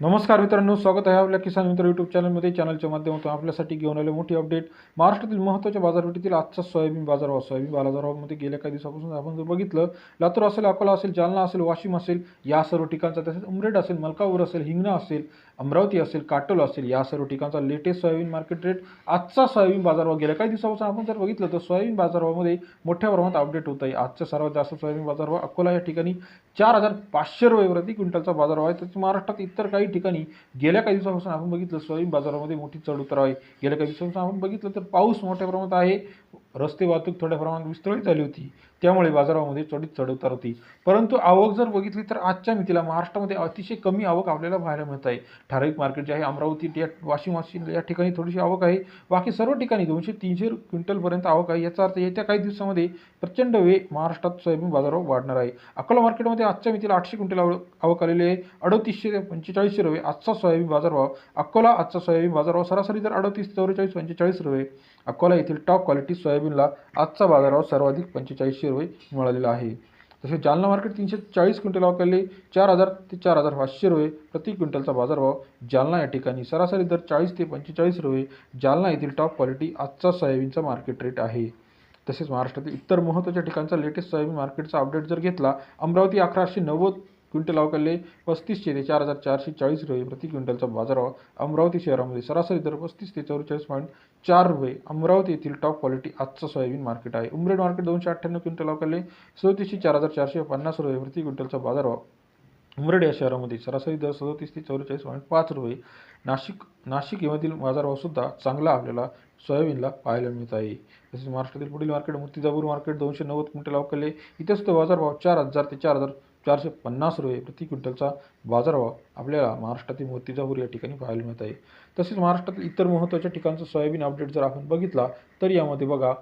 नमस्कार मित्रांनो स्वागत आहे आपल्या किसान मित्र यूट्यूब चॅनलमध्ये चॅनलच्या माध्यमातून आपल्यासाठी घेऊन आले मोठी अपडेट महाराष्ट्रातील महत्त्वाच्या बाजारपेठेतील आजचा सोयाबीन बाजारभाव सोयाबीन बाजारभावामध्ये गेल्या काही दिवसापासून आपण जर बघितलं लातूर असेल अकोला असेल जालना असेल वाशिम असेल या सर्व ठिकाणचा तसेच उमरेड असेल मलकापूर असेल हिंगणा असेल अमरावती असेल काटोल असेल या सर्व ठिकाणचा लेटेस्ट सोयाबीन मार्केट रेट आजचा सोयाबीन बाजारभाव गेल्या काही दिवसापासून आपण जर बघितलं तर सोयाबीन बाजारभावामध्ये मोठ्या प्रमाणात अपडेट होत आहे आजचा सर्वात जास्त सोयाबीन बाजारभाव अकोला या ठिकाणी चार हजार पाचशे रुपये प्रति क्विंटलचा बाजारभाव आहे. तसेच महाराष्ट्रात इतर काही ठिकाणी गेल्या काही दिवसापासून आपण बघितलं सोयाबीन बाजारामध्ये मोठी चढ उतार आहे. गेल्या काही दिवसापासून आपण बघितलं तर पाऊस मोठ्या प्रमाणात आहे. रस्ते वाहतूक थोड्या प्रमाणात विस्कळीत झाली होती. त्यामुळे बाजारामध्ये चढीत चढ उतार होती. परंतु आवक जर बघितली तर आजच्या मितीला महाराष्ट्रामध्ये अतिशय कमी आवक आपल्याला पाहायला मिळत आहे. ठराविक मार्केट जे आहे अमरावती या वाशिम वाशिम या ठिकाणी थोडीशी आवक आहे. बाकी सर्व ठिकाणी दोनशे तीनशे क्विंटलपर्यंत आवक आहे. याचा अर्थ येत्या काही दिवसामध्ये प्रचंड वे महाराष्ट्रात सोयाबीन बाजारावर वाढणार आहे. अकोला मार्केटमध्ये आजच्या मितीला आठशे क्विंटल आवक आवक आलेली आहे. अडतीसशे ते पंचेचाळीसशे रुपये आजचा सोयाबीन बाजारभाव अकोला आजचा सोयाबीन बाजारभाव सरासरी तर अडतीस चौवेचाळीस पंचेचाळीस रुपये. अकोला येथील टॉप क्वालिटी सोयाबीन सोयाबीनला आजचा बाजारभाव सर्वाधिक पंचेचाळीसशे रुपये मिळालेला आहे. तसेच जालना मार्केट तीनशे चाळीस क्विंटल अवकाले चार हजार ते चार हजार पाचशे रुपये प्रति क्विंटलचा बाजारभाव जालना या ठिकाणी. सरासरी दर चाळीस ते पंचेचाळीस रुपये जालना येथील टॉप क्वालिटी आजचा सोयाबीनचा मार्केट रेट आहे. तसेच महाराष्ट्रातील इतर महत्त्वाच्या ठिकाणचा लेटेस्ट सोयाबीन मार्केटचा अपडेट जर घेतला अमरावती अकराशे नव्वद क्विंटल अवकाले पस्तीसशे ते चार हजार चारशे चाळीस रुपये प्रति क्विंटलचा बाजारभाव. अमरावती शहरामध्ये सरासरी दर पस्तीस ते चौवेचाळीस पॉईंट चार रुपये. अमरावती येथील टॉप क्वालिटी आजचा सोयाबीन मार्केट आहे. उमरेड मार्केट दोनशे अठ्ठ्याण्णव क्विंटल अवकाले सदतीसशे चार हजार चारशे पन्नास रुपये प्रति क्विंटलचा बाजारभाव. उमरेड या शहरामध्ये सरासरी दर सदतीस ते चौवेचाळीस पॉईंट पाच रुपये. नाशिक नाशिक येमधील बाजारभावसुद्धा चांगला आपल्याला सोयाबीनला पाहायला मिळत आहे. तसेच महाराष्ट्रातील पुढील मार्केट मूर्तिजापूर मार्केट दोनशे नव्वद क्विंटल अवकले इथे तो बाजारभाव चार हजार ते चार हजार चारशे पन्नास रुपये प्रति क्विंटलचा बाजारभाव आपल्याला महाराष्ट्रातील मूर्तिजापूर या ठिकाणी पाहायला मिळत आहे. तसेच महाराष्ट्रातील इतर महत्त्वाच्या ठिकाणचं सोयाबीन अपडेट जर आपण बघितला तर यामध्ये बघा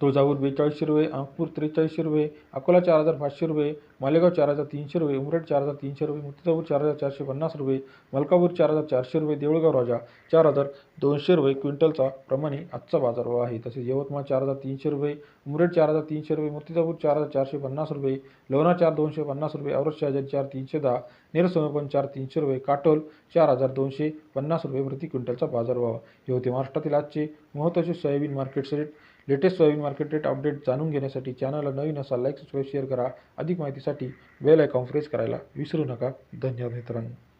तुळजापूर बेचाळीसशे रुपये नागपूर त्रेचाळीसशे रुपये अकोला चार हजार पाचशे रुपये मालेगाव चार हजार तीनशे रुपये उमरेड चार हजार तीनशे रुपये मुक्तिजापूर चार हजार चारशे पन्नास रुपये मलकापूर चार हजार चारशे रुपये देऊळगाव राजा चार हजार दोनशे रुपये क्विंटलचा प्रमाणे आजचा बाजारभाव आहे तसेच यवतमाळ चार हजार तीनशे रुपये उमरेड चार हजार तीनशे रुपये मुक्तिजापूर चार हजार चारशे पन्नास रुपये लोणा चार दोनशे पन्नास रुपये औरत शहाजारी चार तीनशे दहा नेरसमर्पण चार तीनशे रुपये काटोल चार हजार दोनशे पन्नास रुपये प्रति क्विंटलचा बाजारभाव हे होते महाराष्ट्रातील आजचे महत्त्वाचे soybean market rate latest soybean market rate update जाणून घेण्यासाठी चॅनलला नवीन असा लाईक सबस्क्राईब शेअर करा. अधिक माहितीसाठी बेल आयकॉन प्रेस करायला विसरू नका. धन्यवाद मित्रांनो.